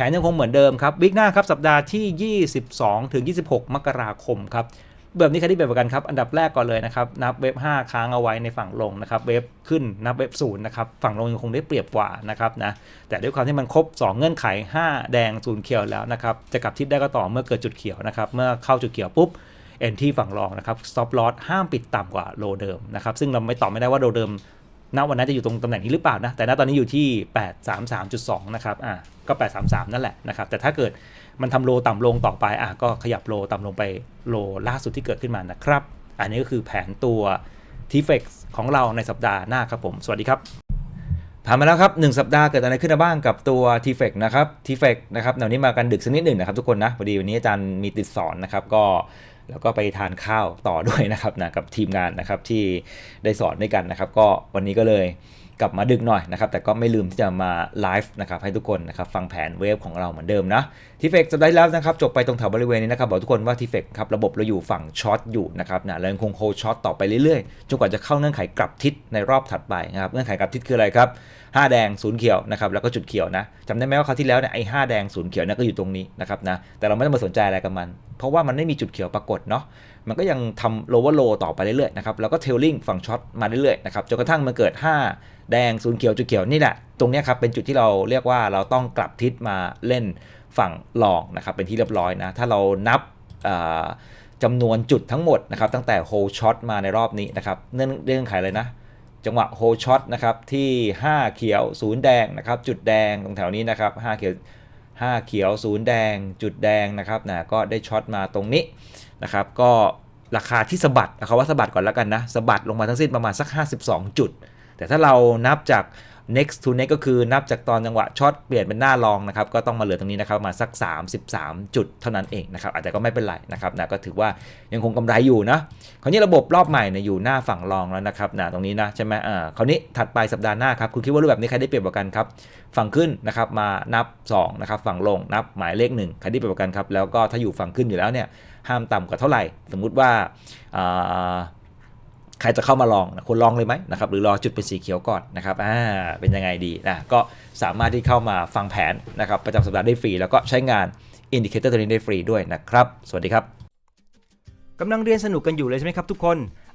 ผนยังคงเหมือนเดิมครับวิกหน้าครับสัปดาห์ที่ 22 ถึง 26 มกราคมครับแบบนี้ใครที่เปรียบกันครับอันดับแรกก่อนเลยนะครับนับเว็บ 5 ค้างเอาไว้ในฝั่งลงนะครับเว็บขึ้นนับเว็บศูนย์นะครับฝั่งลงยังคงได้เปรียบกว่านะครับนะแต่ด้วยความที่มันครบ 2 เงื่อนไข 5 แดงศูนย์เขียวแล้วนะครับจะกลับทิศได้ก็ต่อเมื่อเกิดจุดเขียวนะครับเมื่อเข้าจุดเขียวปุ๊บเอ็นที่ฝั่งรองนะครับ stop loss ห้ามปิดต่ำกว่าโลเดิมนะครับซึ่งเราไม่ตอบไม่ได้ว่าโลเดิม ณวันนั้นจะอยู่ตรงตำแหน่งนี้หรือเปล่านะ แต่ณตอนนี้อยู่ที่ 833.2 นะครับ อะก็ 833 นั่นแหละนะครับ แต่ถ้าเกิดมันทำโลต่ำลงต่อไป อะก็ขยับโลต่ำลงไปโลล่าสุดที่เกิดขึ้นมานะครับ อันนี้ก็คือแผนตัว t f e x ของเราในสัปดาห์หน้าครับผม สวัสดีครับผ่านมาแล้วครับ 1 สัปดาห์เกิดอะไรขึ้นบ้างกับตัว t f e c นะครับ t f e c นะครับแนวนี้มากันดึกสักนิดหนึ่งนะครับทุกคนนะพอดีวันนี้อาจารย์มีติดสอนนะครับก็ แล้วก็ไปทานข้าวต่อด้วยนะครับนะกับทีมงานนะครับที่ได้สอนด้วยกันนะครับ ก็วันนี้ก็เลยกลับมาดึกหน่อยนะครับ แต่ก็ไม่ลืมที่จะมาไลฟ์นะครับให้ทุกคนนะครับฟังแผนเวฟของเราเหมือนเดิมนะทีเฟกจะได้แล้วนะครับ จบไปตรงแถวบริเวณนี้นะครับ บอกทุกคนว่าทีเฟกครับระบบเราอยู่ฝั่งช็อตอยู่นะครับนะแล้วยังคงโฮช็อตต่อไปเรื่อยๆจนกว่าจะเข้าเงื่อนไขกลับทิศในรอบถัดไปนะครับเงื่อนไขกลับทิศคืออะไรครับ5แดงศูนย์เขียวนะครับแล้วก็จุดเขียวนะจำได้ไหมว่าคราวที่แล้วเนี่ยไอ้5แดงศูนย์เขียวเนี่ยก็อยู่ตรงนี้นะครับนะแต่เราไม่ต้องมาสนใจอะไรกับมัน เพราะว่ามันไม่มีจุดเขียวปรากฏเนาะมันก็ยังทำ lower low ต่อไปเรื่อยๆนะครับแล้วก็ tailing ฝั่งช็อตมาเรื่อยๆนะครับจนกระทั่งมันเกิด 5 แดงศูนย์เขียวจุดเขียวนี่แหละตรงนี้ครับเป็นจุดที่เราเรียกว่าเราต้องกลับทิศมาเล่นฝั่งลองนะครับเป็นที่เรียบร้อยนะถ้าเรานับอ่าจำนวนจุดทั้งหมดนะครับตั้งแต่โฮช็อตมาในรอบนี้นะครับเนื่องเรื่องไขเลยนะ จังหวะโฮช็อตนะครับที่ 5 เขียวศูนย์แดงนะครับจุดแดงตรงแถวนี้นะครับ5เขียว 5 เขียวศูนย์แดง จุดแดงนะครับนะก็ได้ช็อตมาตรงนี้นะครับ ก็ราคาที่สะบัดเอาคำว่าสะบัดก่อนแล้วกันนะสะบัดลงมาทั้งสิ้นประมาณสัก 52 จุด แต่ถ้าเรานับจาก next to next ก็คือนับจากตอนจังหวะช็อตเปลี่ยนเป็นหน้ารองนะครับ ก็ต้องมาเหลือตรงนี้นะครับมาสัก 33 จุดเท่านั้นเองนะครับ อาจจะก็ไม่เป็นไรนะครับนะก็ถือว่ายังคงกำไรอยู่นะคราวนี้ระบบรอบใหม่เนี่ยอยู่หน้าฝั่งรองแล้วนะครับนะตรงนี้นะใช่ไหมอ่าคราวนี้ถัดไปสัปดาห์หน้าครับคุณคิดว่ารูปแบบนี้ใครได้เปรียบกว่ากันครับฝั่งขึ้นนะครับมานับ2นะครับฝั่งลงนับหมายเลข1ใครได้เปรียบกว่ากันครับแล้วก็ถ้าอยู่ฝั่งขึ้นอยู่แล้วเนี่ยห้ามต่ำกว่าเท่าไหร่ สมมุติว่าอ่า ใครจะเข้ามาลองนะควรลองเลยไหมนะครับหรือรอจุดเป็นสีเขียวก่อนนะครับอ่าเป็นยังไงดีนะก็สามารถที่เข้ามาฟังแผนนะครับประจำสัปดาห์ได้ฟรี แล้วก็ใช้งานอินดิเคเตอร์ตัวนี้ได้ฟรีด้วยนะครับ สวัสดีครับกำลังเรียนสนุกกันอยู่เลยใช่ไหมครับทุกคน